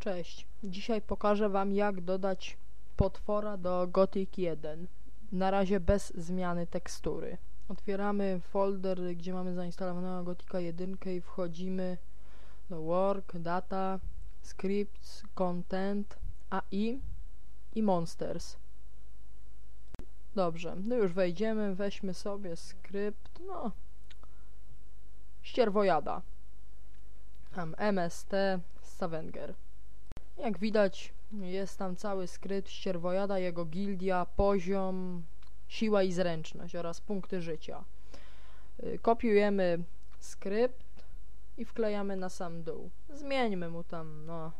Cześć. Dzisiaj pokażę Wam jak dodać potwora do Gothic 1. Na razie bez zmiany tekstury. Otwieramy folder, gdzie mamy zainstalowanego Gothica 1 i wchodzimy do Work, Data, Scripts, Content, AI i Monsters. Dobrze, no już wejdziemy, weźmy sobie skrypt, no ścierwojada. Tam MST Stavanger. Jak widać jest tam cały skrypt ścierwojada, jego gildia, poziom, siła i zręczność oraz punkty życia. Y, Kopiujemy skrypt i wklejamy na sam dół. Zmieńmy mu tam, no,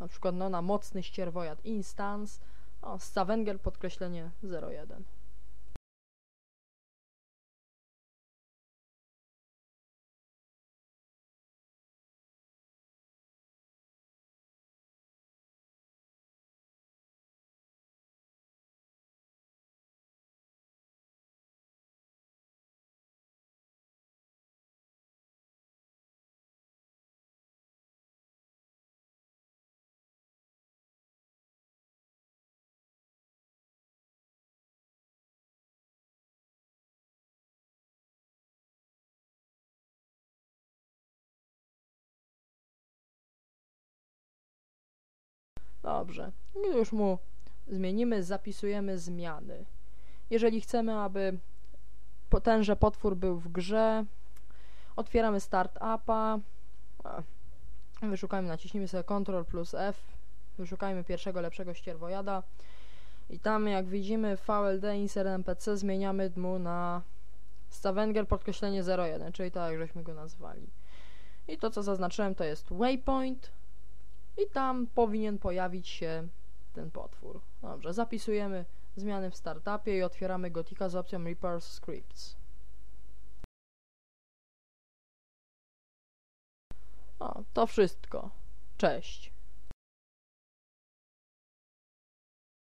na przykład no, na mocny ścierwojad instance, o, Stavanger podkreślenie 01. Dobrze. Już mu zmienimy, zapisujemy zmiany. Jeżeli chcemy, aby tenże potwór był w grze, otwieramy Start Appa, a, wyszukajmy, naciśnijmy sobie Ctrl plus F, wyszukajmy pierwszego lepszego ścierwojada i tam jak widzimy VLD insert NPC zmieniamy mu na Stavanger podkreślenie 01, czyli tak żeśmy go nazwali. I to co zaznaczyłem to jest waypoint, i tam powinien pojawić się ten potwór. Dobrze, zapisujemy zmiany w startupie i otwieramy Gotika z opcją Repair Scripts. O, to wszystko. Cześć.